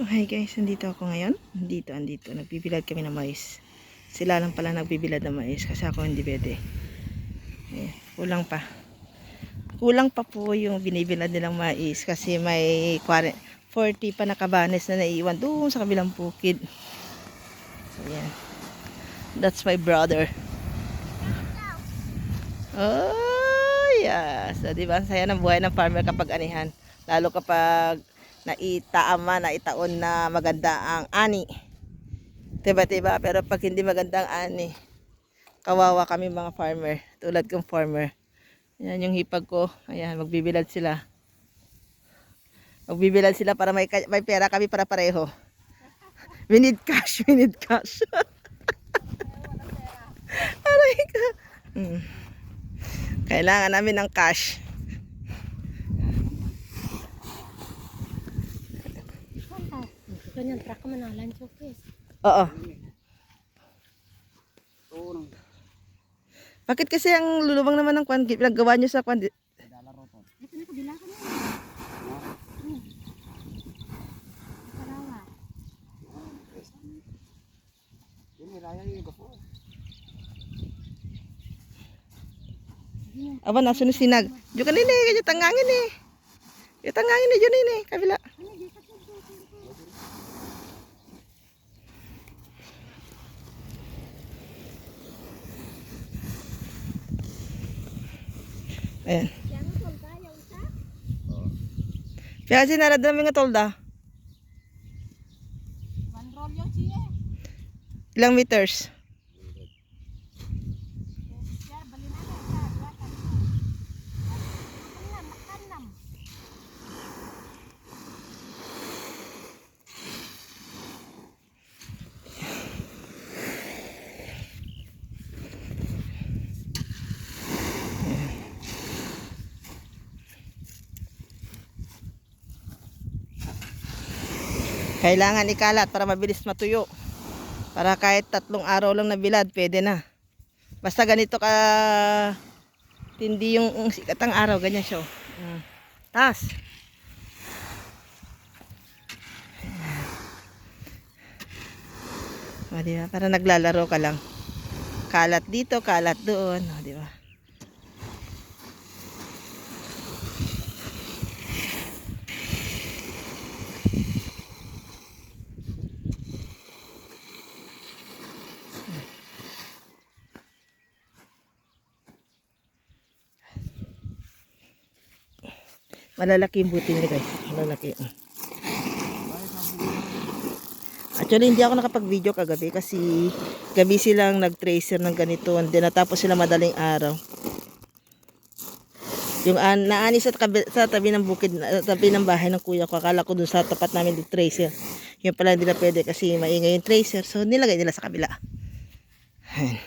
So hi guys, nandito ako ngayon. Dito, andito. Nagbibilad kami ng mais. Sila lang pala nagbibilad ng mais kasi ako hindi pwede. Eh, kulang pa. Kulang pa po yung binibilad nilang mais kasi may 40, 40 pa nakabanes na naiiwan doon sa kabilang bukid. So yan. That's my brother. Oh, yes. So, di ba? Saya ng buhay ng farmer kapag anihan. Lalo kapag naitaama, naitaon na maganda ang ani. Diba, diba? Pero pag hindi maganda ang ani, kawawa kami mga farmer. Tulad kong farmer. Yan yung hipag ko. Ayan, magbibilad sila. Magbibilad sila para may, may pera kami para pareho. We need cash, we need cash. Aray ka. Hmm. Kailangan namin ng cash. Ganyan, truck mo na, lunch office. Oo. Bakit kasi ang lulubang naman ng kwan, pinagawa nyo sa kwan, di- Ito na, kabila ka na. Karawa. aba naso ni sinag. Diyo ka nini, kaya tangangin eh. Yung tangangin eh, yun nini, kabila. Ayan. Kaya sinarad namin nga tolda. Ilang meters? Siya, bali na na. Siya, dua ka na. Makanam, makanam. Kailangan ikalat para mabilis matuyo. Para kahit tatlong araw lang na bilad, pwede na. Basta ganito ka tindi yung sikat ng araw, ganyan siya. oh. Mm. Taas. O, di ba? Para naglalaro ka lang. Kalat dito, kalat doon. O, di Malalaki yung buti nila guys. Malalaki. Actually, hindi ako nakapag-video kagabi kasi gabi silang nag-tracer ng ganito and then natapos sila madaling araw. Yung an naani sa, sa tabi ng bukid, tabi ng bahay ng kuya ko, akala ko dun sa tapat namin yung tracer. Yung pala hindi na pwede kasi maingay yung tracer. So, nilagay nila sa kabila. Ayan.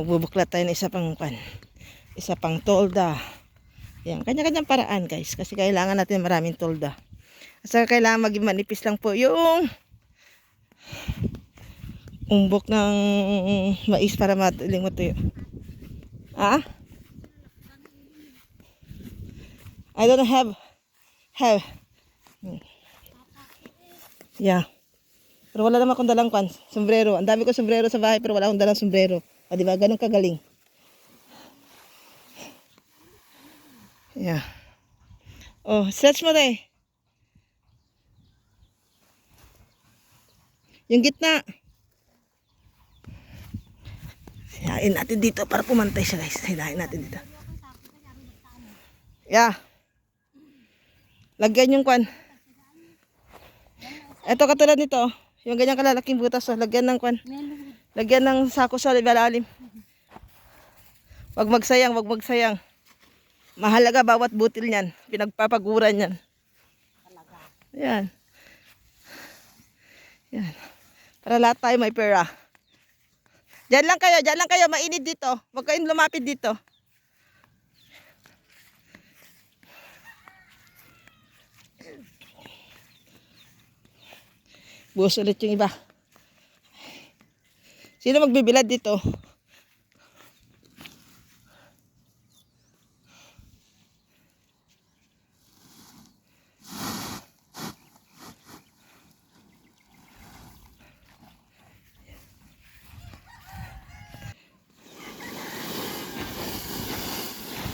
Magbubuklat tayo ng isa pang pan. Isa pang tolda. Yan, kanya-kanyang paraan guys. Kasi kailangan natin maraming tolda. At kailangan maging manipis lang po yung umbok ng mais para matuling matuyo. Ah? I don't have have. Yeah. Pero wala naman akong dalang kwan. Sombrero. Ang dami ko sombrero sa bahay pero wala akong dalang sombrero. O diba? Ganun kagaling. Yeah. Oh, stretch mo tayo. Yung gitna. Hilahin natin dito para pumantay siya guys. Hilahin natin dito. Yeah. Lagyan yung kwan. Ito katulad nito. Yung ganyang kalalaking butas. Oh. Lagyan ng kwan. Lagyan ng sako sa ilalim. Wag magsayang, wag magsayang. Mahalaga bawat butil niyan. Pinagpapaguran niyan. Yan. Yan. Para lahat tayo may pera. Diyan lang kayo, diyan lang kayo. Mainit dito. Huwag kayong lumapit dito. Buhos ulit yung iba. Sino magbibilad dito?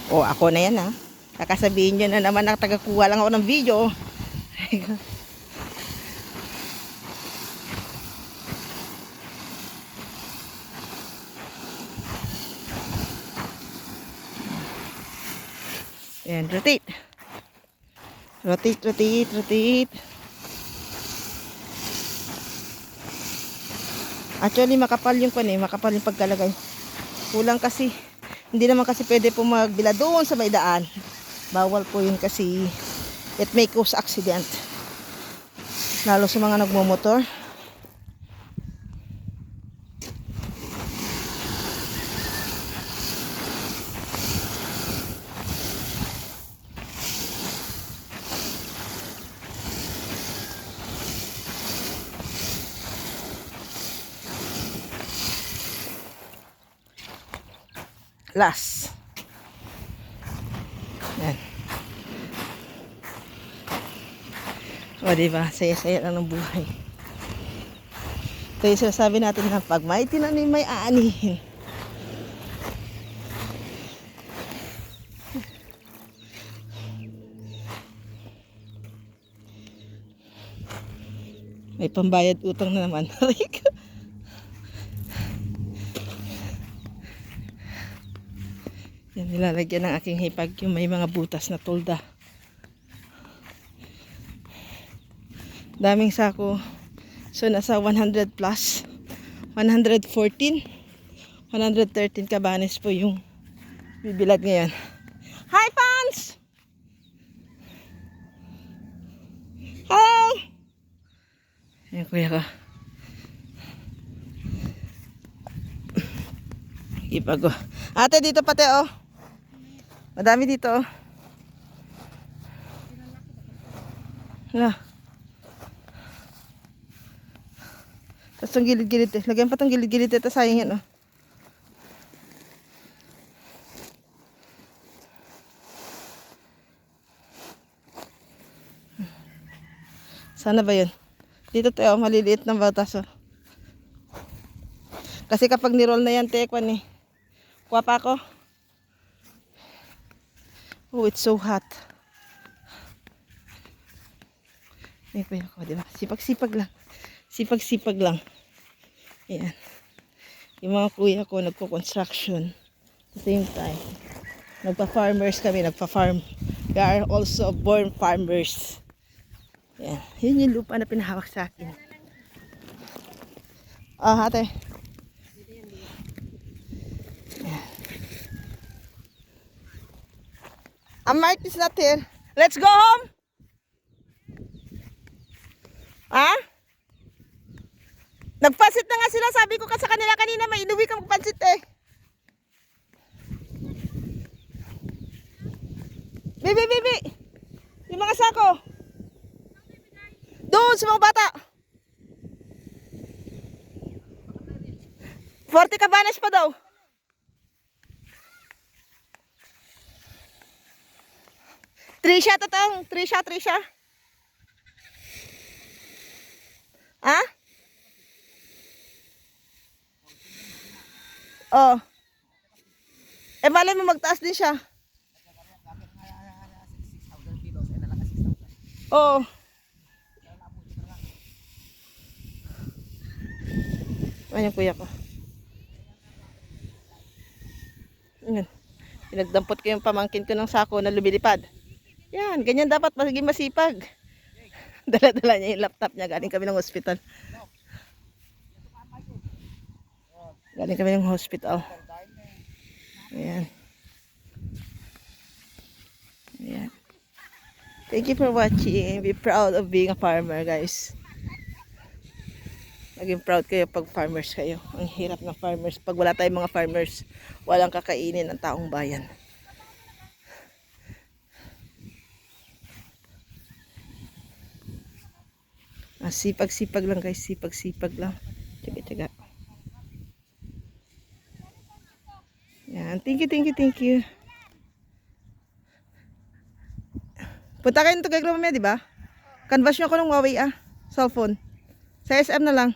O, ako na yan ha. Kakasabihin nyo na naman na tagakuha lang ako ng video. Ayan, rotate. Rotate, rotate, rotate. Actually, makapal yung kwan eh. Makapal yung pagkalagay. Kulang kasi. Hindi naman kasi pwede po magbila doon sa may daan. Bawal po yun kasi it may cause accident. Lalo sa mga nagmumotor. Last. Yan. O, diba? Saya-saya lang ng buhay. Ito yung sinasabi natin na pag may tinanim, may aanihin. May pambayad utang na naman. Rick. Yan, nilalagyan ng aking hipag yung may mga butas na tulda. Daming sako. So, nasa 100 plus. 114. 113 kabanes po yung bibilad ngayon. Hi, fans! Hello! Ayan, kuya ko. Ipag ko. Ate, dito pati, oh. Madami dito, oh. Hala. Tapos itong gilid-gilid eh. Lagyan pa itong gilid-gilid ito. Sayang yan, oh. Sana ba yun? Dito tayo, maliliit ng batas, oh. Kasi kapag niroll na yan, tekwan eh. Kuha pa ako. Oh, it's so hot. Ay, kuya ko, di ba? Sipag-sipag lang. Sipag-sipag lang. Ayan. Yung mga kuya ko nagko-construction. At the same time, nagpa-farmers kami, nagpa-farm. We are also born farmers. Ayan. Yun yung lupa na pinahawak sa akin. Ah, ate. Ah, Mark is not here. Let's go home. Ha? Nagpansit na nga sila. Sabi ko ka sa kanila kanina, may inuwi ka magpansit eh. Bibi, bibi. Yung mga sako. Doon sa mga bata. 40 kabanas pa daw. Trisha, tatang. Trisha, Trisha. Ha? Oh. Eh, malay mo magtaas din siya. Oo. Ayan, kuya ko. Yan. Pinagdampot ko yung pamangkin ko ng sako na lumilipad. Yan, ganyan dapat magiging masipag. Dala-dala niya yung laptop niya. Galing kami ng hospital. Galing kami ng hospital. Ayan. Ayan. Thank you for watching. Be proud of being a farmer, guys. Maging proud kayo pag farmers kayo. Ang hirap ng farmers. Pag wala tayong mga farmers, walang kakainin ang taong bayan. Sipag-sipag lang guys, sipag-sipag lang. Tiyaga-tiyaga. Yan, thank you, thank you, thank you. Punta kayo nito kay mamaya, di ba? Canvas nyo ako ng Huawei ah. Cellphone. Sa SM na lang.